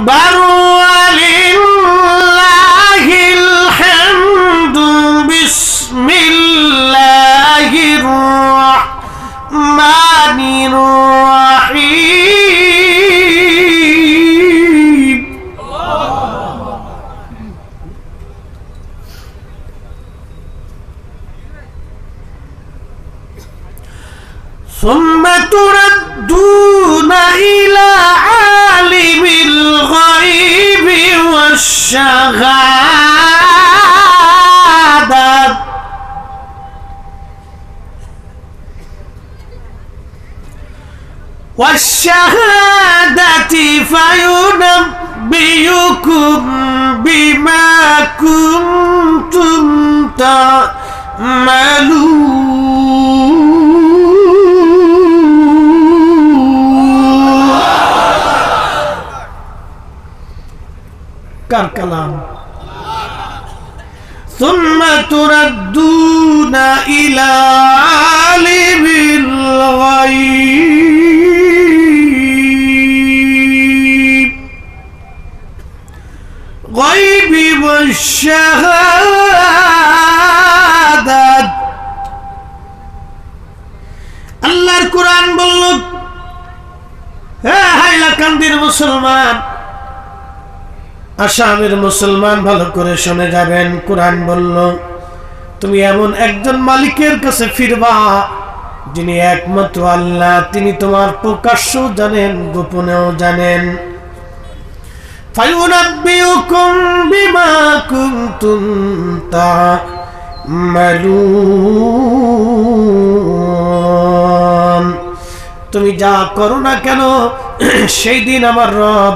بل ولله الحمد بسم الله الرحمن الرحيم ثم تردون إلى والشهادة والشهادة فينبئكم بما كنتم تعملون কার কালাম ثم تردون إلى عالم الغيب غيب والشهادة আসামের মুসলমান ভালো করে শুনে যাবেন, কোরআন বলল, তুমি এমন একজন মালিকের কাছে ফিরবা, যিনি একমাত্র আল্লাহ, তিনি তোমার প্রকাশ্য জানেন, গোপনেও জানেন। তুমি যা করো না কেন, সেই দিন আমার রব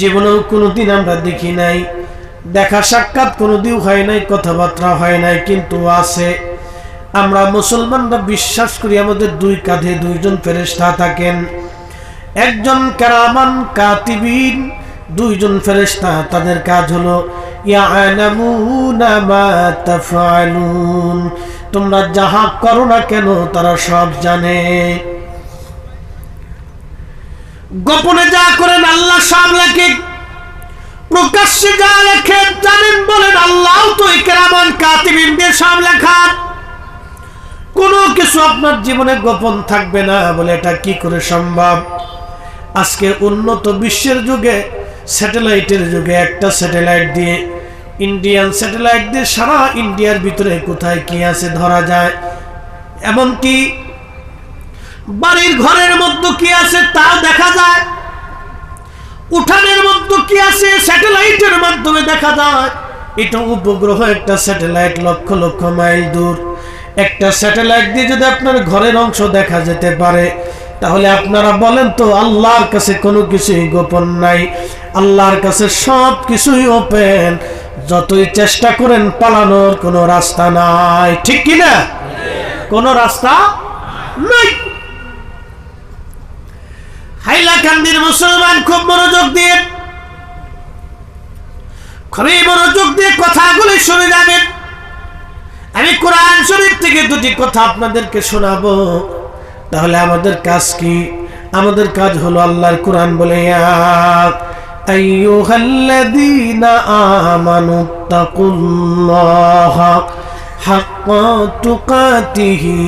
জীবনেও কোনোদিন আমরা দেখি নাই। দেখা সাক্ষাৎ কোনোদিন হয় নাই কথাবার্তা হয় নাই, কিন্তু আছে। আমরা মুসলমানরা বিশ্বাস করি আমাদের দুই কাঁধে দুইজন ফেরেশতা থাকেন। একজন কারামান, কাতিবিন, দুইজন ফেরেশতা। তাদের কাজ হলো তোমরা যাহা করো না কেন তারা সব জানে। গোপনে যা করেন আল্লাহ সব লেখে। প্রকাশ্যে যা লেখেন জানেন বলেন আল্লাহ তো এই কেরামান কাতিবিনদের সব লেখা কোনো কিছু আপনার জীবনে গোপন থাকবে না বলে এটা কি করে সম্ভব? আজকে উন্নত বিশ্বের যুগে স্যাটেলাইটের যুগে একটা স্যাটেলাইট দিয়ে, ইন্ডিয়ান স্যাটেলাইট দিয়ে সারা ইন্ডিয়ার ভিতরে কোথায় কি আছে ধরা যায়? এমনকি বাড়ির ঘরের মধ্যে কি আছে তা দেখা যায়। উঠানের মধ্যে কি আছে স্যাটেলাইটের মাধ্যমে দেখা যায়। এটা উপগ্রহ, একটা স্যাটেলাইট লক্ষ লক্ষ মাইল দূর। একটা স্যাটেলাইট দিয়ে যদি আপনার ঘরের অংশ দেখা যেতে পারে, তাহলে আপনারা বলেন তো, আল্লাহর কাছে কোনো কিছুই গোপন নাই। আল্লাহর কাছে সব কিছুই ওপেন যতই চেষ্টা করেন, পালানোর কোনো রাস্তা নাই। ঠিক কি না কোনো রাস্তা নাই। হাইলাকান্দির মুসলমান খুব মনোযোগ দিয়ে, খুবই মনোযোগ দিয়ে কথাগুলি শুনে যাবেন। আমি কোরআন শরীফ থেকে দুটি কথা আপনাদেরকে শোনাবো। তাহলে আমাদের কাজ কি? আমাদের কাজ হলো আল্লাহর কোরআন বলে আইয়ুহাল্লাযীনা আমানু তাকুল্লাহা হাক্কা তুকাতিহি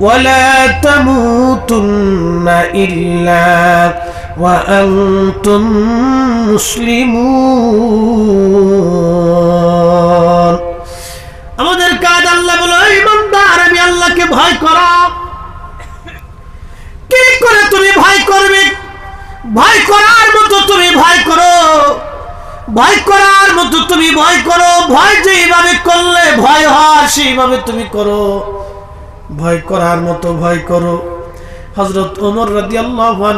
ولا تموتن إلا وأنتم مسلمون আমাদের কাজ আল্লাহ বলো ইমানদার আমি আল্লাহকে ভয় করো কি করে তুমি ভয় করবে ভয় করার মতো তুমি ভয় করো ভয় করার মতো তুমি ভয় করো ভয় যেইভাবে করলে ভয় হয় সেইভাবে তুমি করো ভয় করার মতো ভয় করো। হজরত ওমর রাদি আল্লাহ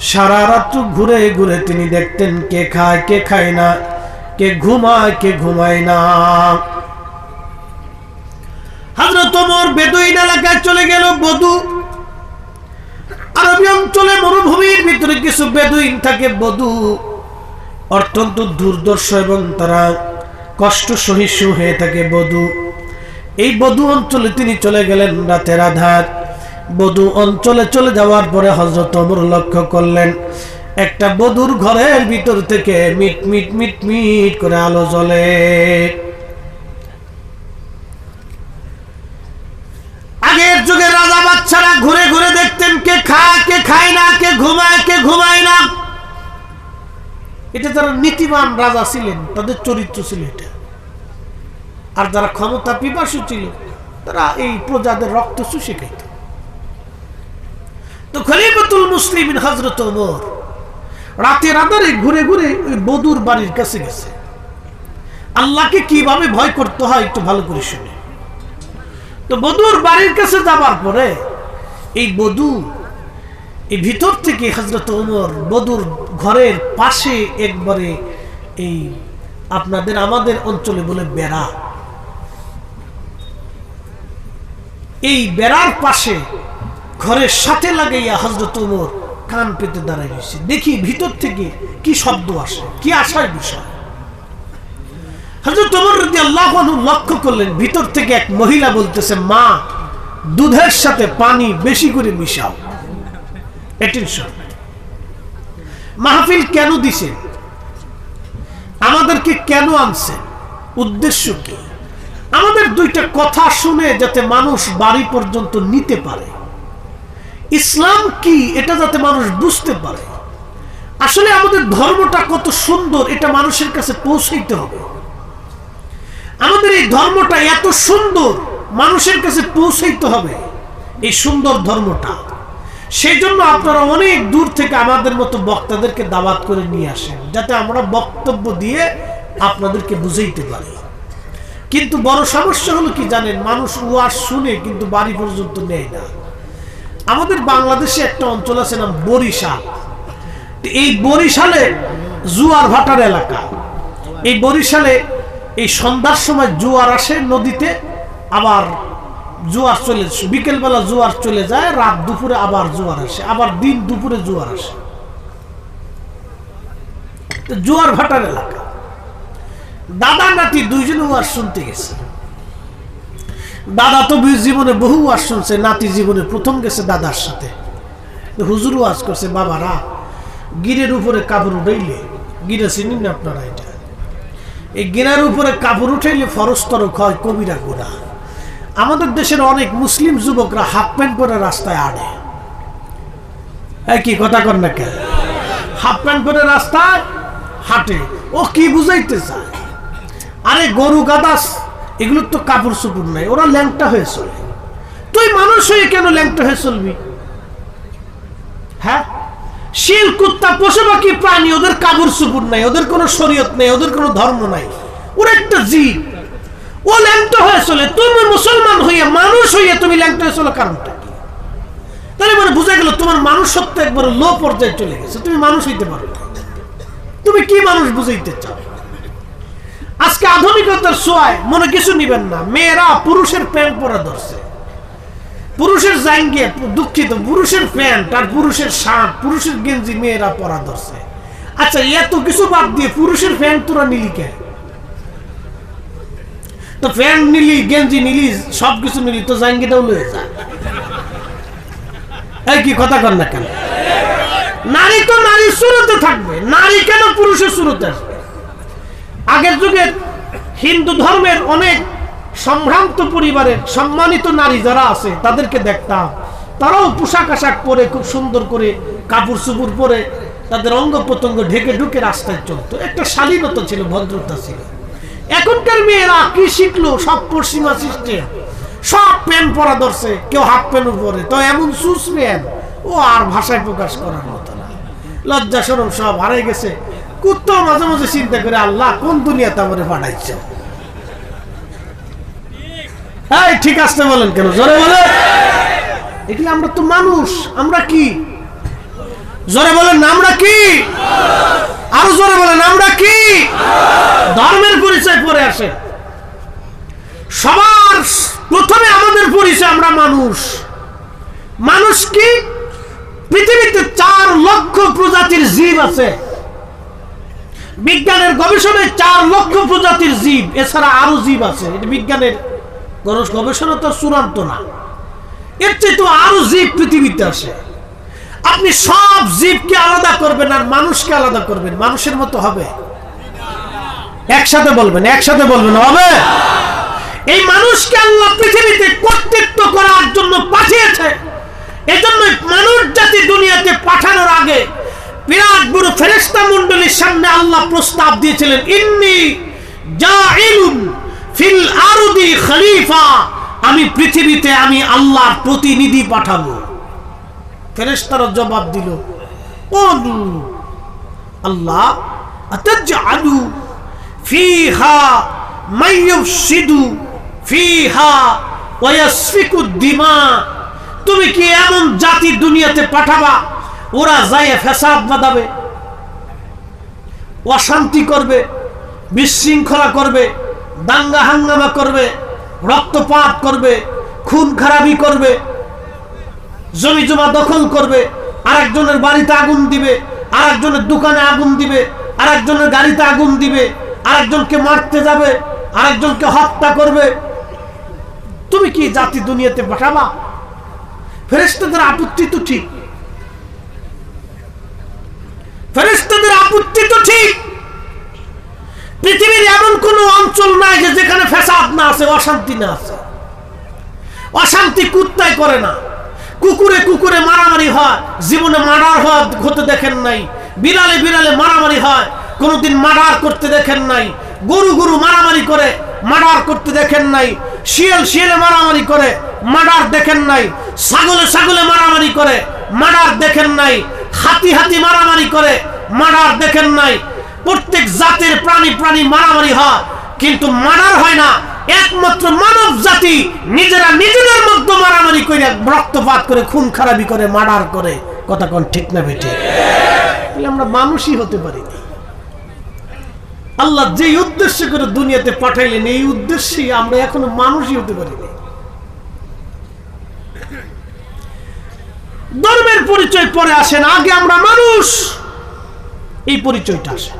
সারা রাত্র ঘুরে ঘুরে তিনি দেখতেন কে খায় কে খায় না, কে ঘুমায় কে ঘুমায় না। তারা কষ্ট সহিষ্ণু হয়ে থাকে, বধু। এই বধু অঞ্চলে তিনি চলে গেলেন রাতের আধার। বধু অঞ্চলে চলে যাওয়ার পরে হজরত অমর লক্ষ্য করলেন, একটা বধুর ঘরের ভিতর থেকে মিট মিট মিট মিট করে আলো জ্বলে। আগের যুগে রাজা বাচ্চারা ঘুরে ঘুরে দেখতেন কে খায় কে খায় না, কে ঘুমায় কে ঘুমায় না। এটা তারা নীতিমান রাজা ছিলেন, তাদের চরিত্র ছিল এটা। আর যারা ক্ষমতা পিপাসু ছিল, তারা এই প্রজাদের রক্ত চুষে খাইত। তো খলিফাতুল মুসলিম হজরত ওমর রাতের আধারে ঘুরে ঘুরে ওই বধুর বাড়ির কাছে গেছে। আল্লাহকে কীভাবে ভয় করতে হয় একটু ভালো করে শুনে। তো বধুর বাড়ির কাছে যাবার পরে এই বধু এই ভিতর থেকে হজরত ওমর বধুর ঘরের পাশে একবারে এই আপনাদের আমাদের অঞ্চলে বলে বেড়া এই বেড়ার পাশে ঘরের সাথে লাগাইয়া হজরত ওমর কান পেতে দাঁড়াই রয়েছে। দেখি ভিতর থেকে কি শব্দ আসে, কি আসার বিষয়? হজরত আল্লাহ লক্ষ্য করলেন, ভিতর থেকে এক মহিলা বলতেছে, মা, দুধের সাথে পানি বেশি করে মিশাও। অ্যাটেনশন মাহফিল কেন দিছেন? আমাদেরকে কেন আনছেন? উদ্দেশ্য কি? আমাদের দুইটা কথা শুনে যাতে মানুষ বাড়ি পর্যন্ত নিতে পারে। ইসলাম কি এটা যাতে মানুষ বুঝতে পারে? আসলে আমাদের ধর্মটা কত সুন্দর, এটা মানুষের কাছে পৌঁছাইতে হবে। আমাদের এই ধর্মটা এত সুন্দর, মানুষের কাছে পৌঁছাইতে হবে এই সুন্দর ধর্মটা। সেই জন্য আপনারা অনেক দূর থেকে আমাদের মতো বক্তাদেরকে দাওয়াত করে নিয়ে আসেন, যাতে আমরা বক্তব্য দিয়ে আপনাদেরকে বুঝাইতে পারি। কিন্তু বড় সমস্যা হলো কি জানেন, মানুষ ওয়াজ শুনে কিন্তু বাড়ি পর্যন্ত নেয় না। আমাদের বাংলাদেশে একটা অঞ্চল আছে নাম বরিশাল। এই বরিশালে জুয়ার ভাটার এলাকা। এই বরিশালে এই সন্ধ্যার সময় জোয়ার আসে নদীতে, আবার জোয়ার চলে বিকেলবেলা জোয়ার চলে যায়, রাত দুপুরে আবার জোয়ার আসে, আবার দিন দুপুরে জোয়ার আসে। জোয়ার ভাটার এলাকা। দাদা নাতি দুইজনে ওয়াজ শুনতে গেছে। দাদা তো জীবনে বহু ওয়াজ শুনছে, নাতি জীবনে প্রথম গেছে দাদার সাথে। হুজুর ওয়াজ করছে, বাবারা, গিরের উপরে কাপড় উঠাইলে, গিরে চিনেন আপনারা এটা? এই গিরার উপরে কাপড় উঠাইলে ফরস্তর হয়, কবিরা গোড়া আমাদের দেশের অনেক মুসলিম যুবকরা হাফ প্যান্ট পরে রাস্তায় আড়ে। কি কথা কর না কেন? হাফ প্যান্ট পরে রাস্তায় হাঁটে। ও কি বুঝাইতে চায়? আরে গরু গাদাস এগুলোর তো কাপড় চুপুর নাই, ওরা ল্যাংটা হয়ে চলে। তুই মানুষ হয়ে কেন ল্যাংটা হয়ে চলবি? হ্যাঁ? শিল, কুত্তা, পশু পাখি, প্রাণী, ওদের কাপড় চুপুর নাই, ওদের কোনো শরীয়ত নেই, ওদের কোনো ধর্ম নাই। ওরা একটা জীব। ও ল্যাংটা হয়ে চলে, তুমি মুসলমান হইয়া মানুষ হইয়া তুমি ল্যাংটা হয়ে চলো, কারণটা কি? তাহলে মানে বোঝা গেল তোমার মানুষ সত্য একবার লো পর্যায়ে চলে গেছে, তুমি মানুষ হইতে পারো তুমি কি মানুষ বুঝাইতে চাও? আজকে আধুনিকতার সোয়ায় মনে কিছু নিবেন না। মেয়েরা পুরুষের প্যান্ট পরা ধরছে। পুরুষের জাঙ্গে দুঃখিত, পুরুষের প্যান্ট আর পুরুষের শার্ট, পুরুষের গেঞ্জি মেয়েরা পরা ধরছে। আচ্ছা এত কিছু বাদ দিয়ে পুরুষের প্যান্ট তোরা নিলি কে? তো প্যান্ট নিলি, গেঞ্জি নিলি সব কিছু নিলি, তো জাঙ্গিটাও লয়ে যা। এই কি কথা কর না কেন? নারী তো নারীর সুরতে থাকবে। নারী কেন পুরুষের সুরতে আসবে? আগের যুগের হিন্দু ধর্মের অনেক সম্ভ্রান্ত পরিবারের সম্মানিত নারী যারা আছে, তাদেরকে দেখতাম। তারাও পোশাক আশাক পরে খুব সুন্দর করে কাপড় চুপুর পরে তাদের অঙ্গ প্রত্যঙ্গ ঢেকে ঢুকে রাস্তায় চলতো। একটা শালীনতা ছিল, ভদ্রতা ছিল। এখনকার মেয়েরা কি শিখলো? সব পশ্চিমা সিস্টেম। সব প্যান্ট পরা ধরছে, কেউ হাফ প্যান্ট পরে তো এমন সুস প্যান্ট ও আর ভাষায় প্রকাশ করার মতো না। লজ্জা সরম সব হারাই গেছে। কুত্তাও মাঝে মাঝে চিন্তা করে, আল্লাহ, কোন দুনিয়াতে আমারে পাঠাইছে? এই, ঠিক আসতে বলেন কেন? জোরে বলে এগুলো আমরা তো মানুষ, আমরা কি? জোরে বলেন, আমরা কি? আরও জোরে বলেন, আমরা কি? ধর্মের পরিচয় পরে আসে। সবার প্রথমে আমাদের পরিচয়, আমরা মানুষ। মানুষ কি? পৃথিবীতে চার লক্ষ প্রজাতির জীব আছে। বিজ্ঞানের গবেষণায় চার লক্ষ প্রজাতির জীব, এছাড়া আরও জীব আছে। এটা বিজ্ঞানের গবেষণা তো চূড়ান্ত না। এর চেয়ে তো আরও জীব পৃথিবীতে আসে। আপনি সব জীবকে আলাদা করবেন আর মানুষকে আলাদা করবেন। মানুষের মতো হবে। একসাথে বলবেন একসাথে বলবেন, হবে। এই মানুষকে আল্লাহ পৃথিবীতে কর্তৃত্ব করার জন্য পাঠিয়েছে। এজন্য মানুষ জাতি দুনিয়াতে পাঠানোর আগে বিরাট বড় ফেরেস্তা মন্ডলীর সামনে আল্লাহ প্রস্তাব দিয়েছিলেন, ইন্নি জাইলুন ফিল আরদি খলিফা, আমি পৃথিবীতে আমি আল্লাহর প্রতিনিধি পাঠাবো। ফেরেস্তারা জবাব দিল কোন আল্লাহ, আতাজআলু ফিহা মাইয়ুফসিদু ফিহা ওয়াসফিকু দিমা, তুমি কি এমন জাতি দুনিয়াতে পাঠাবা ওরা যায়, ফ্যাসাদ বাঁধাবে, অশান্তি করবে, বিশৃঙ্খলা করবে, দাঙ্গা হাঙ্গামা করবে, রক্তপাত করবে, খুন খারাপি করবে, জমি জমা দখল করবে, আরেকজনের বাড়িতে আগুন দিবে, আরেকজনের দোকানে আগুন দিবে, আরেকজনের গাড়িতে আগুন দিবে, আরেকজনকে মারতে যাবে, আরেকজনকে হত্যা করবে। তুমি কি জাতি দুনিয়াতে পাঠাবা ফেরেস্তাদের আপত্তি তো ঠিক। ফেরেস্তাদের আপত্তি তো ঠিক। পৃথিবীর এমন কোন অঞ্চল নাই যে যেখানে ফেসাদ না আছে, অশান্তি না আছে। অশান্তি কুত্তায় করে না। কুকুরে কুকুরে মারামারি হয়, জীবনে মার্ডার হয় হতে দেখেন নাই। বিড়ালে বিড়ালে মারামারি হয়, কোনোদিন মার্ডার করতে দেখেন নাই। গরু গরু মারামারি করে, মার্ডার করতে দেখেন নাই। শিয়াল শিয়ালে মারামারি করে, মার্ডার দেখেন নাই। ছাগলে ছাগলে মারামারি করে, মার্ডার দেখেন নাই। হাতি হাতি মারামারি করে, মার্ডার দেখেন নাই। প্রত্যেক জাতের প্রাণী প্রাণী মারামারি হয়, কিন্তু মার্ডার হয় না। একমাত্র মানব জাতি নিজেরা নিজেদের মধ্যে মারামারি করে, রক্তপাত করে, খুন খারাপি করে, মার্ডার করে। কথা কোন ঠিক না বেঠে? আমরা মানুষই হতে পারি। আল্লাহ যে উদ্দেশ্য করে দুনিয়াতে পাঠাইলেন, এই উদ্দেশ্যে আমরা এখনও মানুষই হতে পারি ধর্মের পরিচয় পরে আসেন আগে আমরা মানুষ। এই পরিচয়টা আসে